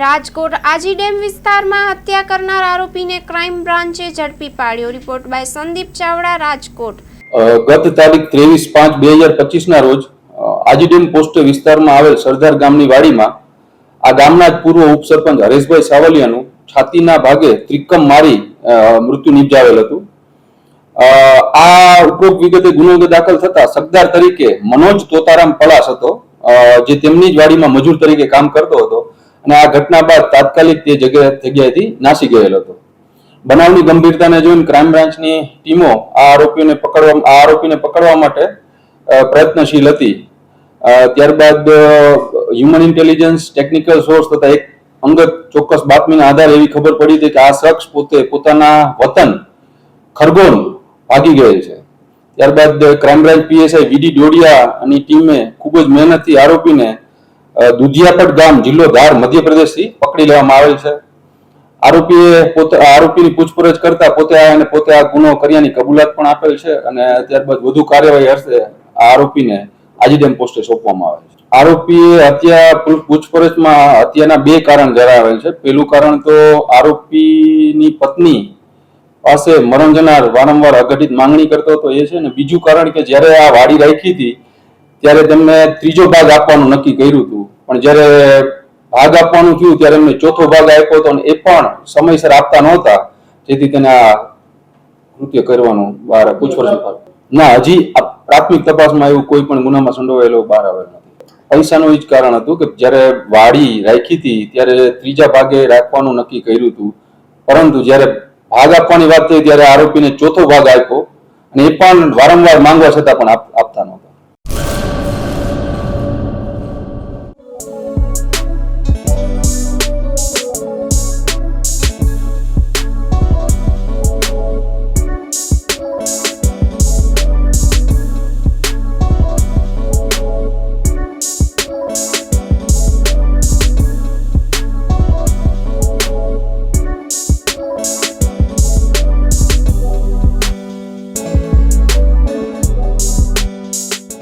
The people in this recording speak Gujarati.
રાજકોટ આજી ડેમ વિસ્તારમાં હત્યા કરનાર આરોપીને ક્રાઇમ બ્રાન્ચે ઝડપી પાડ્યો. Report by Sandeep Chavda, Rajkot. ગત તારીખ ત્રેવીસ પાંચ બે હજાર પચીસના રોજ આજી આજીડેમ પોસ્ટ વિસ્તારમાં આવેલ સરદાર ગામની વાડીમાં આ ગામના જ પૂર્વ ઉપસરપંચ હરેશભાઈ સાવલિયાનું છાતીના ભાગે ત્રિકમ મારી મૃત્યુ નિપજાવેલ હતું. આ ઉપરોક્ત વિગતે ગુનો દાખલ થતા સગદાર તરીકે મનોજ તોતારામ પલાસ હતો જે તેમની જ વાડીમાં મજૂર તરીકે કામ કરતો હતો. અને આ ઘટના બાદ તાત્કાલિક તે જગ્યા જગ્યાએથી નાસી ગયેલ હતો. બનાવની ગંભીરતાને જોઈને ક્રાઇમ બ્રાન્ચની ટીમો આ આરોપીઓને પકડવા, આ આરોપીને પકડવા માટે પ્રયત્નશીલ હતી. ત્યારબાદ હ્યુમન ઇન્ટેલિજન્સ ટેકનિકલ સોર્સ તથા એક અંગત ચોક્કસ બાતમીના આધારે એવી ખબર પડી હતી કે આ શખ્સ પોતે પોતાના વતન ખરગોન ભાગી ગયેલ છે. ત્યારબાદ crime branch PSI V D Dodiya અને ટીમે ખૂબ જ મહેનતથી આરોપીને દુધિયાપટ ગામ જિલ્લો ધાર મધ્યપ્રદેશથી પકડી લેવામાં આવેલ છે. આરોપીએ પોતે, આરોપીની પૂછપરછ કરતા પોતે અને પોતે આ ગુનો કર્યાની કબૂલાત પણ આપેલ છે અને ત્યારબાદ વધુ કાર્યવાહી હશે આ આરોપીને આજીડેમ પોસ્ટે સોંપવામાં આવે છે. આરોપીએ હત્યા પૂછપરછમાં હત્યાના બે કારણ જણાવેલ છે. પેલું કારણ તો આરોપીની પત્ની પાસે મરણ જનાર વારંવાર અઘટિત માંગણી કરતો હતો એ છે ને બીજું કારણ કે જ્યારે આ વાડી રાખી હતી ત્યારે તેમને ત્રીજો ભાગ આપવાનું નક્કી કર્યું હતું. પણ જ્યારે ભાગ આપવાનું થયું ત્યારે એમને ચોથો ભાગ આપ્યો હતો અને એ પણ સમયસર આપતા નહોતા. જેથી તેને આ કૃત્ય કરવાનું બહાર પૂછપરછ ના હજી આ પ્રાથમિક તપાસમાં એવું કોઈ પણ ગુનામાં સંડોવાયેલો બહાર આવેલો નથી. પૈસાનું એ જ કારણ હતું કે જ્યારે વાડી રાખી હતી ત્યારે ત્રીજા ભાગે રાખવાનું નક્કી કર્યું હતું. પરંતુ જ્યારે ભાગ આપવાની વાત થઈ ત્યારે આરોપીને ચોથો ભાગ આપ્યો. અને એ પણ વારંવાર માંગવા છતાં પણ